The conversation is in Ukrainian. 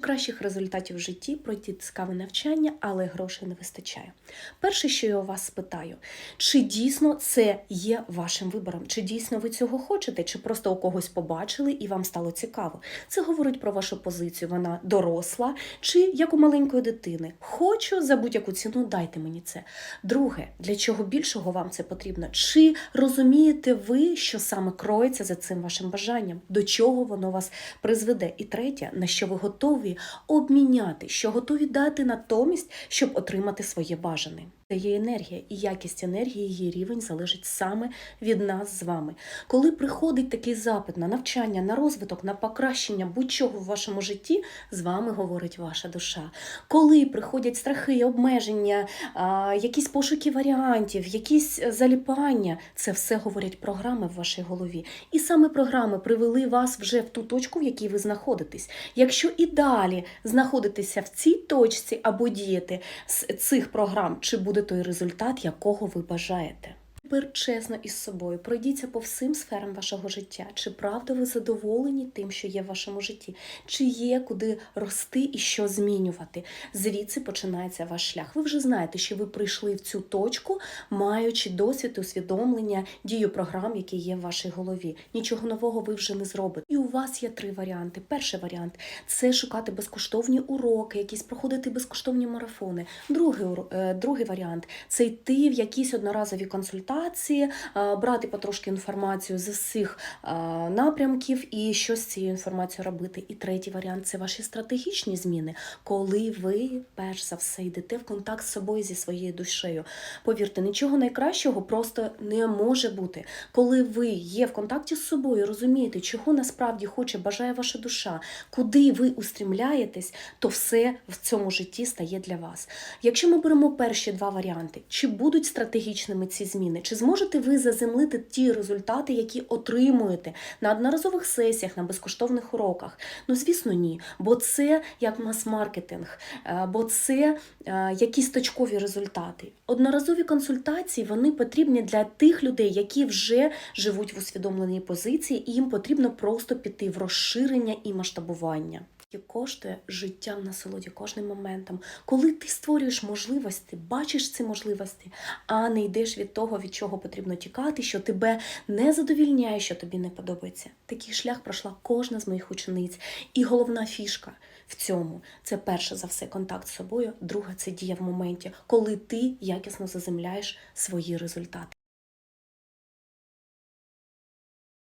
Кращих результатів в житті пройти цікаве навчання, але грошей не вистачає. Перше, що я у вас спитаю, чи дійсно це є вашим вибором? Чи дійсно ви цього хочете, чи просто у когось побачили і вам стало цікаво? Це говорить про вашу позицію. Вона доросла, чи як у маленької дитини. Хочу за будь-яку ціну, дайте мені це. Друге, для чого більшого вам це потрібно? Чи розумієте ви, що саме кроється за цим вашим бажанням? До чого воно вас призведе? І третє, на що ви готові обміняти, що готові дати натомість, щоб отримати своє бажане. Це є енергія, і якість енергії, її рівень залежить саме від нас з вами. Коли приходить такий запит на навчання, на розвиток, на покращення будь-чого в вашому житті, з вами говорить ваша душа. Коли приходять страхи, обмеження, якісь пошуки варіантів, якісь заліпання, це все говорять програми в вашій голові. І саме програми привели вас вже в ту точку, в якій ви знаходитесь. Якщо і далі знаходитеся в цій точці або діяти з цих програм, чи буде той результат, якого ви бажаєте. Тепер чесно із собою, пройдіться по всім сферам вашого життя. Чи правда ви задоволені тим, що є в вашому житті? Чи є куди рости і що змінювати? Звідси починається ваш шлях. Ви вже знаєте, що ви прийшли в цю точку, маючи досвід, усвідомлення, дію програм, які є в вашій голові. Нічого нового ви вже не зробите. І у вас є три варіанти. Перший варіант це шукати безкоштовні уроки, якісь проходити безкоштовні марафони. Другий, е, другий варіант це йти в якісь одноразові консультації, е, брати потрошки інформацію з всіх е, напрямків і щось з цією інформацією робити. І третій варіант це ваші стратегічні зміни, коли ви перш за все йдете в контакт з собою зі своєю душею. Повірте, нічого найкращого просто не може бути. Коли ви є в контакті з собою, розумієте, чого насправді хоче, бажає ваша душа, куди ви устрімляєтесь, то все в цьому житті стає для вас. Якщо ми беремо перші два варіанти, чи будуть стратегічними ці зміни, чи зможете ви заземлити ті результати, які отримуєте на одноразових сесіях, на безкоштовних уроках? Ну, звісно, ні. Бо це як мас-маркетинг, е, бо це е, якісь точкові результати. Одноразові консультації вони потрібні для тих людей, які вже живуть в усвідомленій позиції, і їм потрібно просто піти в розширення і масштабування. Коштує життя в насолоді кожним моментом. Коли ти створюєш можливості, бачиш ці можливості, а не йдеш від того, від чого потрібно тікати, що тебе не задовільняє, що тобі не подобається. Такий шлях пройшла кожна з моїх учениць. І головна фішка в цьому це перше за все контакт з собою, друге це дія в моменті, коли ти якісно заземляєш свої результати.